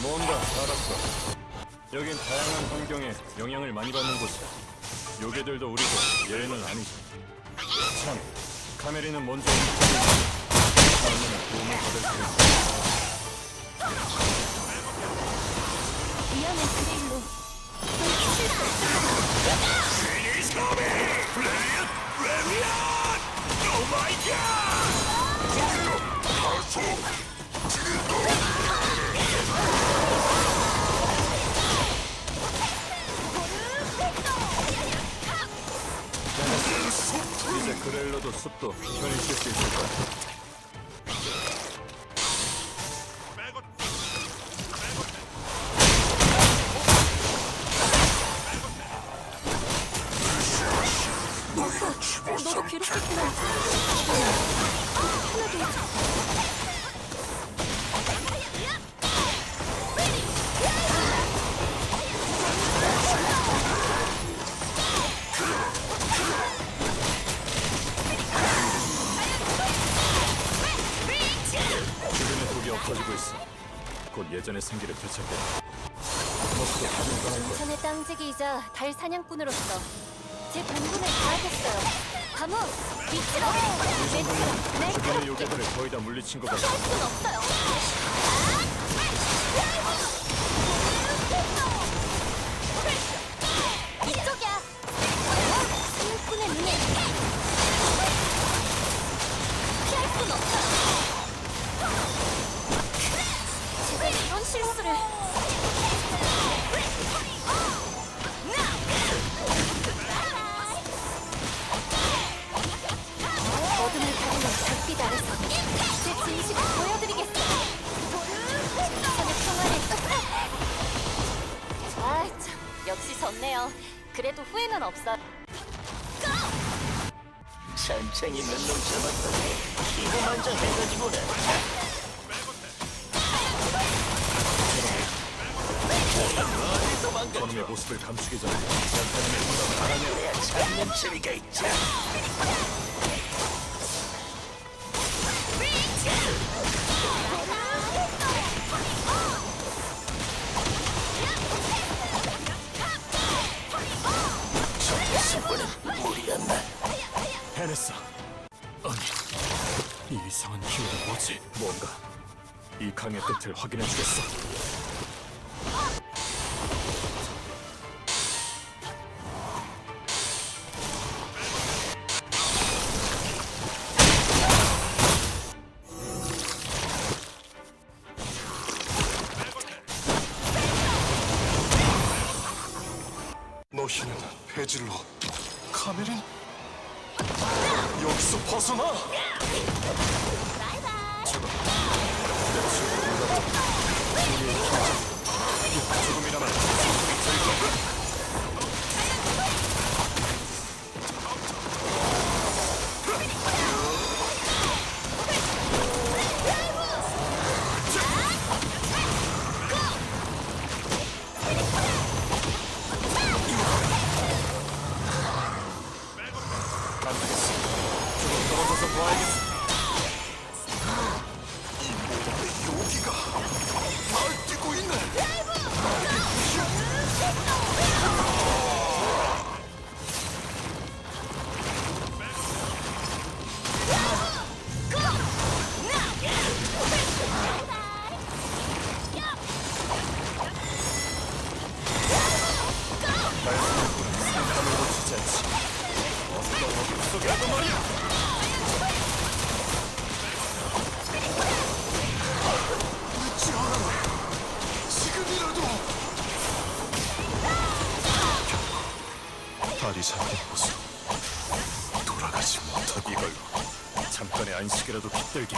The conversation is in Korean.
뭔가 알았어. 여긴 다양한 환경에 영향을 많이 받는 곳이야. 요괴들도 우리도 예외는 아니지. 참, 카메리는 먼저 다음에는 도움을 받을. 위험한 그레일로 이제 그렐로도 숲도 편히 쉴수 있을 거야. 너도 괴롭겠구나. 주변의 예전의 생기를 거야. 전의 땅지기이자 달 사냥꾼으로서 제 본분을 다하겠어요. 감옥 밑으로 내 주변의 요괴들을 거의 다 물리친 것 같아. 순 없어요. 아, 참, 역시 졌네요. 그래도 후회는 없어. 천천히 몇놈 잡았더니 먼저 해가지고는 저놈의 모습을 감추기 전에 연탄님의 무덤을 알아내야 찾는 재미가 무리였나 해냈어. 아니, 이 이상한 기운은 뭐지? 뭔가 이 강의 끝을 확인해 주겠어. 너희는 배질로. 카메린? 여기서 벗어나! 조금이나마 달이 잡힌 곳으로 돌아가지 못하고 이걸로 잠깐의 안식이라도 깃들게.